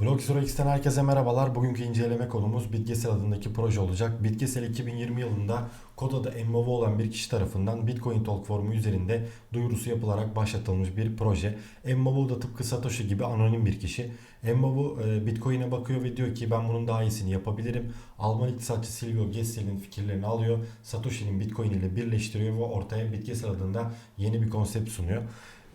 Blog X'ten herkese merhabalar. Bugünkü inceleme konumuz Bitgesel adındaki proje olacak. Bitgesel 2020 yılında kod adı olan bir kişi tarafından Bitcoin Talk forumu üzerinde duyurusu yapılarak başlatılmış bir proje. Emmavo da tıpkı Satoshi gibi anonim bir kişi. Emmavo e, Bitcoin'e bakıyor ve diyor ki ben bunun daha iyisini yapabilirim. Alman iktisatçı Silvio Gesell'in fikirlerini alıyor. Satoshi'nin Bitcoin ile birleştiriyor ve ortaya Bitgesel adında yeni bir konsept sunuyor.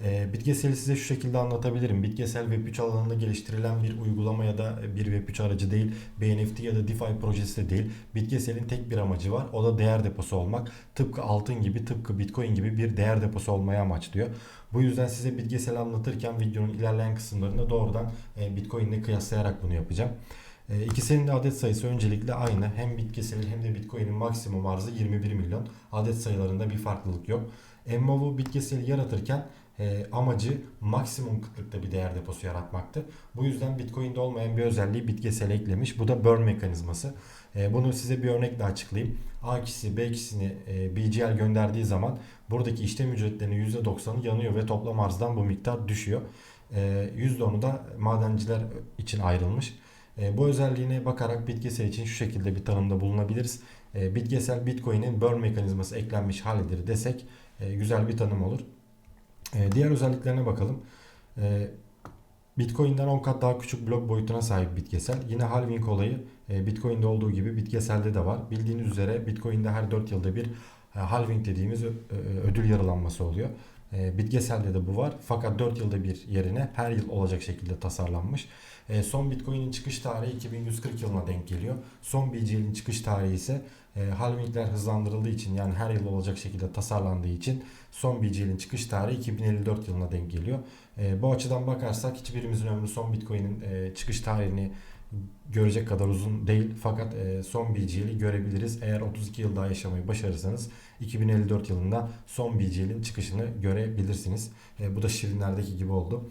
E, Bitgesel'i size şu şekilde anlatabilirim. Bitgesel Web3 alanında geliştirilen bir uygulama ya da bir Web3 aracı değil. BNFT ya da DeFi projesi de değil. Bitgesel'in tek bir amacı var. O da değer deposu olmak. Tıpkı altın gibi, tıpkı Bitcoin gibi bir değer deposu olmaya amaçlıyor. Bu yüzden size Bitgesel'i anlatırken videonun ilerleyen kısımlarında doğrudan e, Bitcoin ile kıyaslayarak bunu yapacağım. E, İkisinin de adet sayısı öncelikle aynı. Hem Bitgesel'in hem de Bitcoin'in maksimum arzı 21 milyon. Adet sayılarında bir farklılık yok. Enmovo Bitgesel'i yaratırken e, amacı maksimum kıtlıkta bir değer deposu yaratmaktı. Bu yüzden Bitcoin'de olmayan bir özelliği Bitgesel'e eklemiş. Bu da burn mekanizması. E, bunu size bir örnekle açıklayayım. A kişisi B kişisini e, BGL gönderdiği zaman buradaki işlem ücretlerinin %90'ı yanıyor ve toplam arzdan bu miktar düşüyor. E, %10'u da madenciler için ayrılmış. E, bu özelliğine bakarak Bitgesel için şu şekilde bir tanımda bulunabiliriz. E, Bitgesel Bitcoin'in burn mekanizması eklenmiş halidir desek e, güzel bir tanım olur. E, diğer özelliklerine bakalım. E, Bitcoin'den 10 kat daha küçük blok boyutuna sahip Bitgesel. Yine halving olayı e, Bitcoin'de olduğu gibi Bitgesel'de de var. Bildiğiniz üzere Bitcoin'de her 4 yılda bir halving dediğimiz ödül yarılanması oluyor. E, Bitgesel'de de bu var. Fakat 4 yılda bir yerine her yıl olacak şekilde tasarlanmış. E, son Bitcoin'in çıkış tarihi 2140 yılına denk geliyor. Son BGL'in çıkış tarihi ise e, halvingler hızlandırıldığı için yani her yıl olacak şekilde tasarlandığı için son BGL'in çıkış tarihi 2054 yılına denk geliyor. E, bu açıdan bakarsak hiçbirimizin ömrü son Bitcoin'in e, çıkış tarihini görecek kadar uzun değil. Fakat e, son BGL'i görebiliriz. Eğer 32 yıl daha yaşamayı başarırsanız 2054 yılında son BGL'in çıkışını görebilirsiniz. E, bu da Şirinler'deki gibi oldu.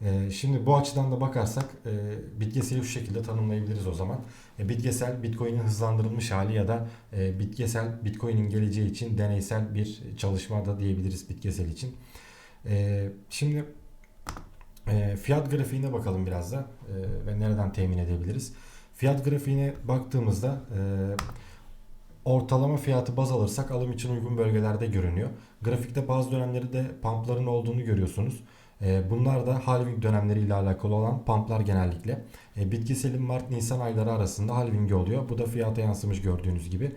E, şimdi bu açıdan da bakarsak e, Bitgesel'i şu şekilde tanımlayabiliriz o zaman. E, Bitgesel Bitcoin'in hızlandırılmış hali ya da e, Bitgesel Bitcoin'in geleceği için deneysel bir çalışma da diyebiliriz Bitgesel için. E, şimdi e, fiyat grafiğine bakalım biraz da e, ve nereden temin edebiliriz. Fiyat grafiğine baktığımızda e, ortalama fiyatı baz alırsak alım için uygun bölgelerde görünüyor. Grafikte bazı dönemleri de pumpların olduğunu görüyorsunuz. Bunlar da halving dönemleriyle alakalı olan pumplar genellikle. E, bitkiselin Mart-Nisan ayları arasında halvingi oluyor. Bu da fiyata yansımış gördüğünüz gibi.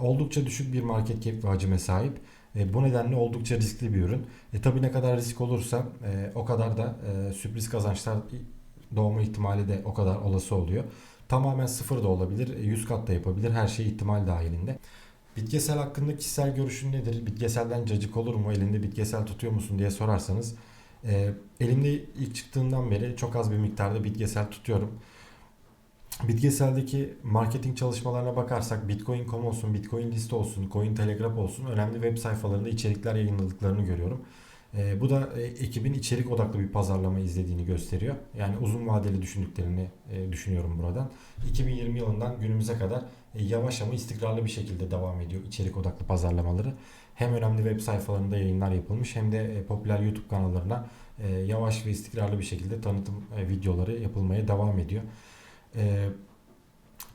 Oldukça düşük bir market cap ve hacime sahip. E, bu nedenle oldukça riskli bir ürün. E, tabii ne kadar risk olursa e, o kadar da e, sürpriz kazançlar doğma ihtimali de o kadar olası oluyor. Tamamen sıfır da olabilir, 100 kat da yapabilir. Her şey ihtimal dahilinde. Bitgesel hakkında kişisel görüşün nedir? Bitgeselden cacık olur mu? Elinde bitgesel tutuyor musun diye sorarsanız. E, elimde ilk çıktığından beri çok az bir miktarda bitgesel tutuyorum. Bitgesel'deki marketing çalışmalarına bakarsak Bitcoin.com olsun, Bitcoin liste olsun, Cointelegraph olsun önemli web sayfalarında içerikler yayınladıklarını görüyorum. E, bu da e, ekibin içerik odaklı bir pazarlama izlediğini gösteriyor. Yani uzun vadeli düşündüklerini e, düşünüyorum buradan. 2020 yılından günümüze kadar e, yavaş ama istikrarlı bir şekilde devam ediyor içerik odaklı pazarlamaları. Hem önemli web sayfalarında yayınlar yapılmış hem de e, popüler YouTube kanallarına e, yavaş ve istikrarlı bir şekilde tanıtım e, videoları yapılmaya devam ediyor. E,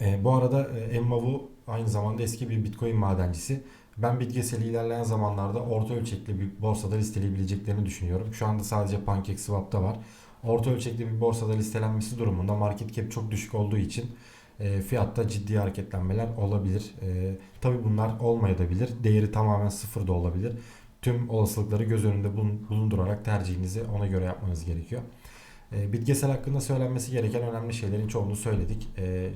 e, bu arada e, Emmavu aynı zamanda eski bir Bitcoin madencisi. Ben Bitgesel'i ilerleyen zamanlarda orta ölçekli bir borsada listeleyebileceklerini düşünüyorum. Şu anda sadece PancakeSwap'ta var. Orta ölçekli bir borsada listelenmesi durumunda market cap çok düşük olduğu için e, fiyatta ciddi hareketlenmeler olabilir. E, Tabi bunlar olmayabilir. Değeri tamamen sıfır da olabilir. Tüm olasılıkları göz önünde bulun- bulundurarak tercihinizi ona göre yapmanız gerekiyor. E, Bitgesel hakkında söylenmesi gereken önemli şeylerin çoğunu söyledik. E,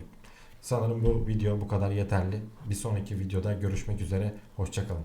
sanırım bu video bu kadar yeterli. Bir sonraki videoda görüşmek üzere. Hoşçakalın.